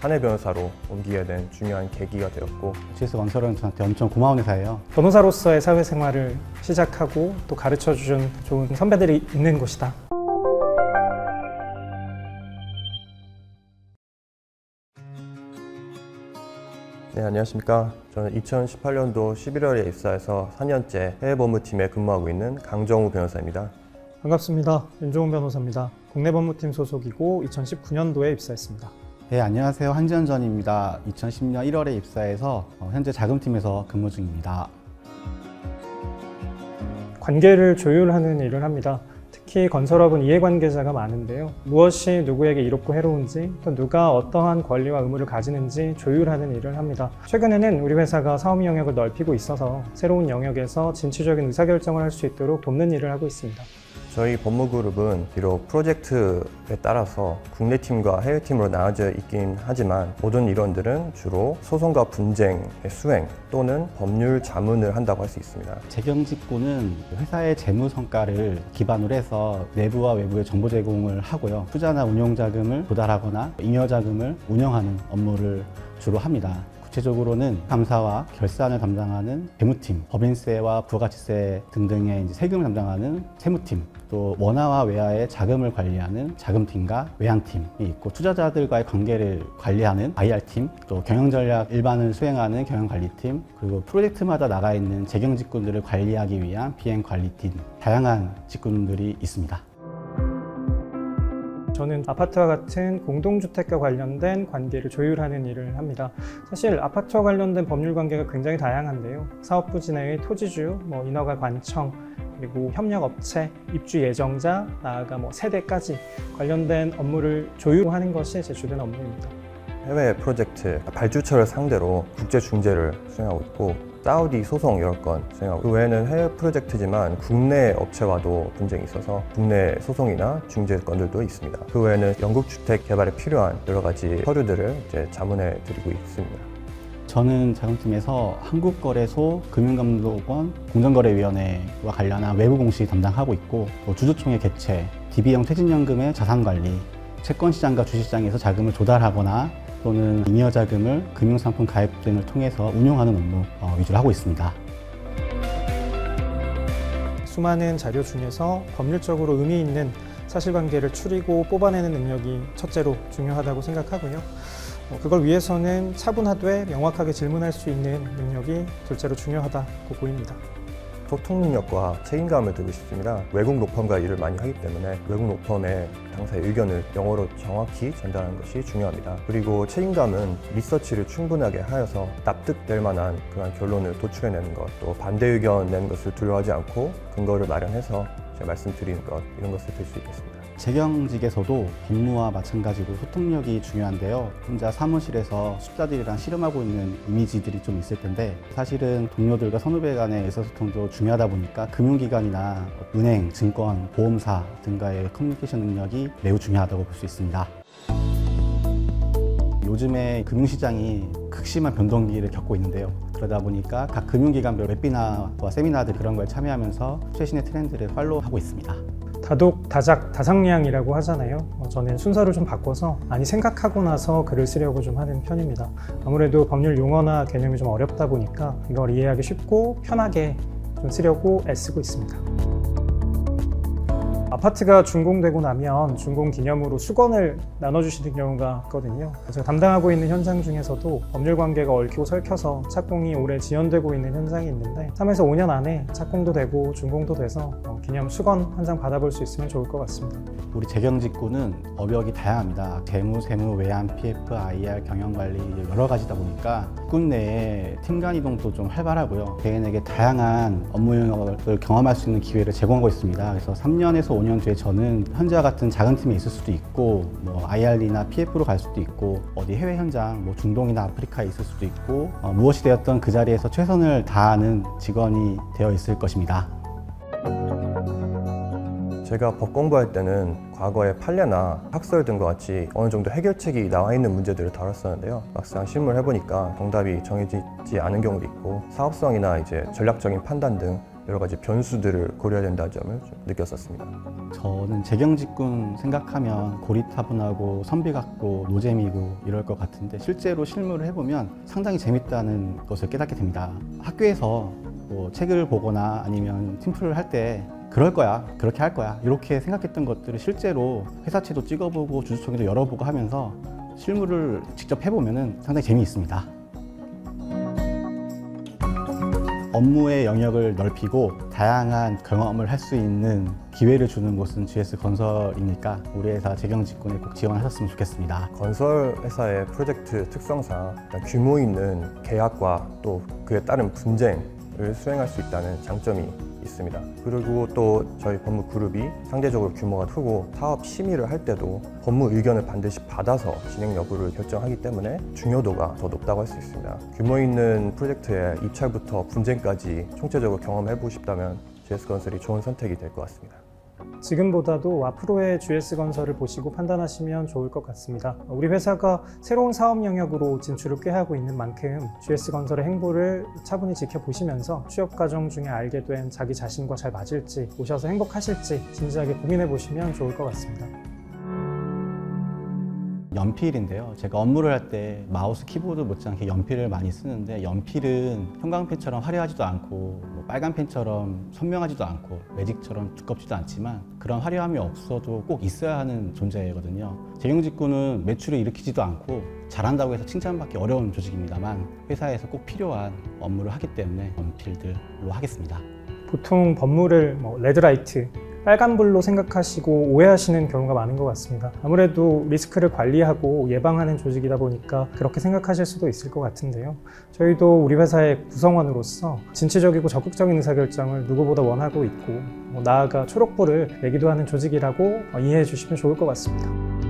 사내 변호사로 옮기게 된 중요한 계기가 되었고 GS 건설은 저한테 엄청 고마운 회사예요. 변호사로서의 사회생활을 시작하고 또 가르쳐준 좋은 선배들이 있는 곳이다. 네 안녕하십니까 저는 2018년도 11월에 입사해서 4년째 해외법무팀에 근무하고 있는 강정우 변호사입니다 반갑습니다. 윤종훈 변호사입니다. 국내 법무팀 소속이고 2019년도에 입사했습니다. 네, 안녕하세요. 한지현 전입니다. 2010년 1월에 입사해서 어, 현재 자금팀에서 근무 중입니다. 관계를 조율하는 일을 합니다. 특히 건설업은 이해관계자가 많은데요. 무엇이 누구에게 이롭고 해로운지, 또 누가 어떠한 권리와 의무를 가지는지 조율하는 일을 합니다. 최근에는 우리 회사가 사업 영역을 넓히고 있어서 새로운 영역에서 진취적인 의사결정을 할 수 있도록 돕는 일을 하고 있습니다. 저희 법무그룹은 비록 프로젝트에 따라서 국내 팀과 해외 팀으로 나눠져 있긴 하지만 모든 일원들은 주로 소송과 분쟁의 수행 또는 법률 자문을 한다고 할 수 있습니다. 재경직구는 회사의 재무 성과를 기반으로 해서 내부와 외부에 정보 제공을 하고요. 투자나 운용 자금을 조달하거나 잉여 자금을 운영하는 업무를 주로 합니다. 구체적으로는 감사와 결산을 담당하는 재무팀, 법인세와 부가가치세 등등의 세금을 담당하는 세무팀, 또 원화와 외화의 자금을 관리하는 자금팀과 외환팀이 있고 투자자들과의 관계를 관리하는 IR팀, 또 경영전략 일반을 수행하는 경영관리팀, 그리고 프로젝트마다 나가 있는 재경 직군들을 관리하기 위한 비행 관리팀, 다양한 직군들이 있습니다. 저는 아파트와 같은 공동주택과 관련된 관계를 조율하는 일을 합니다. 사실 아파트와 관련된 법률 관계가 굉장히 다양한데요. 사업부 진행의 토지주, 뭐 인허가 관청, 그리고 협력업체, 입주 예정자, 나아가 뭐 세대까지 관련된 업무를 조율하는 것이 제 주된 업무입니다. 해외 프로젝트 발주처를 상대로 국제 중재를 수행하고 있고 사우디 소송 여러 건 수행하고 그 외에는 해외 프로젝트지만 국내 업체와도 분쟁이 있어서 국내 소송이나 중재 건들도 있습니다. 그 외에는 영국 주택 개발에 필요한 여러 가지 서류들을 이제 자문해 드리고 있습니다. 저는 자금팀에서 한국거래소, 금융감독원, 공정거래위원회와 관련한 외부 공시 담당하고 있고 또 주주총회 개최, DB형 퇴직연금의 자산관리, 채권시장과 주식시장에서 자금을 조달하거나 또는 잉여 자금을 금융상품 가입 등을 통해서 운용하는 업무 어, 위주로 하고 있습니다. 수많은 자료 중에서 법률적으로 의미 있는 사실관계를 추리고 뽑아내는 능력이 첫째로 중요하다고 생각하고요. 어, 그걸 위해서는 차분하되 명확하게 질문할 수 있는 능력이 둘째로 중요하다고 보입니다. 소통 능력과 책임감을 두고 싶습니다. 외국 로펌과 일을 많이 하기 때문에 외국 로펌의 당사의 의견을 영어로 정확히 전달하는 것이 중요합니다. 그리고 책임감은 리서치를 충분하게 하여서 납득될 만한 그런 결론을 도출해내는 것, 또 반대 의견 내는 것을 두려워하지 않고 근거를 마련해서 제가 말씀드리는 것 이런 것을 들 수 있겠습니다. 재경직에서도 법무와 마찬가지로 소통력이 중요한데요. 혼자 사무실에서 숫자들이랑 씨름하고 있는 이미지들이 좀 있을 텐데 사실은 동료들과 선후배 간의 의사소통도 중요하다 보니까 금융기관이나 은행, 증권, 보험사 등과의 커뮤니케이션 능력이 매우 중요하다고 볼 수 있습니다. 요즘에 금융시장이 극심한 변동기를 겪고 있는데요. 그러다 보니까 각 금융기관별 웹비나와 세미나들 그런 거에 참여하면서 최신의 트렌드를 팔로우하고 있습니다. 다독, 다작, 다상량이라고 하잖아요. 어, 저는 순서를 좀 바꿔서 많이 생각하고 나서 글을 쓰려고 좀 하는 편입니다. 아무래도 법률 용어나 개념이 좀 어렵다 보니까 이걸 이해하기 쉽고 편하게 좀 쓰려고 애쓰고 있습니다. 아파트가 준공되고 나면 준공 기념으로 수건을 나눠주시는 경우가 있거든요. 제가 담당하고 있는 현장 중에서도 법률 관계가 얽히고 설켜서 착공이 올해 지연되고 있는 현장이 있는데 3에서 5년 안에 착공도 되고 준공도 돼서 어, 기념 수건 한 장 받아볼 수 있으면 좋을 것 같습니다. 우리 재경직구는 업역이 다양합니다. 재무, 세무, 외환, PF, IR, 경영관리 여러 가지다 보니까 군 내에 팀간 이동도 좀 활발하고요. 개인에게 다양한 업무 영역을 경험할 수 있는 기회를 제공하고 있습니다. 그래서 3년에서 5년 뒤에 저는 현재와 같은 작은 팀에 있을 수도 있고 뭐 IR이나 PF로 갈 수도 있고 어디 해외 현장 뭐 중동이나 아프리카에 있을 수도 있고 어, 무엇이 되었던 그 자리에서 최선을 다하는 직원이 되어 있을 것입니다. 제가 법 공부할 때는 과거에 판례나 학설 등과 같이 어느 정도 해결책이 나와 있는 문제들을 다뤘었는데요. 막상 실무를 해보니까 정답이 정해지지 않은 경우도 있고 사업성이나 이제 전략적인 판단 등 여러 가지 변수들을 고려해야 된다는 점을 좀 느꼈었습니다. 저는 재경직군 생각하면 고리타분하고 선비 같고 노잼이고 이럴 것 같은데 실제로 실무를 해보면 상당히 재밌다는 것을 깨닫게 됩니다. 학교에서 뭐 책을 보거나 아니면 팀플을 할 때 그럴 거야, 그렇게 할 거야 이렇게 생각했던 것들을 실제로 회사채도 찍어보고 주주총회도 열어보고 하면서 실무를 직접 해보면 상당히 재미있습니다. 업무의 영역을 넓히고 다양한 경험을 할 수 있는 기회를 주는 곳은 GS 건설이니까 우리 회사 재경 직군에 꼭 지원하셨으면 좋겠습니다. 건설 회사의 프로젝트 특성상 규모 있는 계약과 또 그에 따른 분쟁을 수행할 수 있다는 장점이 있습니다. 그리고 또 저희 법무 그룹이 상대적으로 규모가 크고 사업 심의를 할 때도 법무 의견을 반드시 받아서 진행 여부를 결정하기 때문에 중요도가 더 높다고 할 수 있습니다. 규모 있는 프로젝트의 입찰부터 분쟁까지 총체적으로 경험해 보고 싶다면 GS건설이 좋은 선택이 될 것 같습니다. 지금보다도 앞으로의 GS건설을 보시고 판단하시면 좋을 것 같습니다. 우리 회사가 새로운 사업 영역으로 진출을 꾀하고 있는 만큼 GS건설의 행보를 차분히 지켜보시면서 취업 과정 중에 알게 된 자기 자신과 잘 맞을지 오셔서 행복하실지 진지하게 고민해 보시면 좋을 것 같습니다. 연필인데요. 제가 업무를 할 때 마우스 키보드 못지않게 연필을 많이 쓰는데 연필은 형광펜처럼 화려하지도 않고 뭐 빨간 펜처럼 선명하지도 않고 매직처럼 두껍지도 않지만 그런 화려함이 없어도 꼭 있어야 하는 존재거든요. 재경직군은 매출을 일으키지도 않고 잘한다고 해서 칭찬받기 어려운 조직입니다만 회사에서 꼭 필요한 업무를 하기 때문에 연필들로 하겠습니다. 보통 법무를 뭐 레드라이트, 빨간불로 생각하시고 오해하시는 경우가 많은 것 같습니다. 아무래도 리스크를 관리하고 예방하는 조직이다 보니까 그렇게 생각하실 수도 있을 것 같은데요. 저희도 우리 회사의 구성원으로서 진취적이고 적극적인 의사결정을 누구보다 원하고 있고 뭐 나아가 초록불을 내기도 하는 조직이라고 이해해 주시면 좋을 것 같습니다.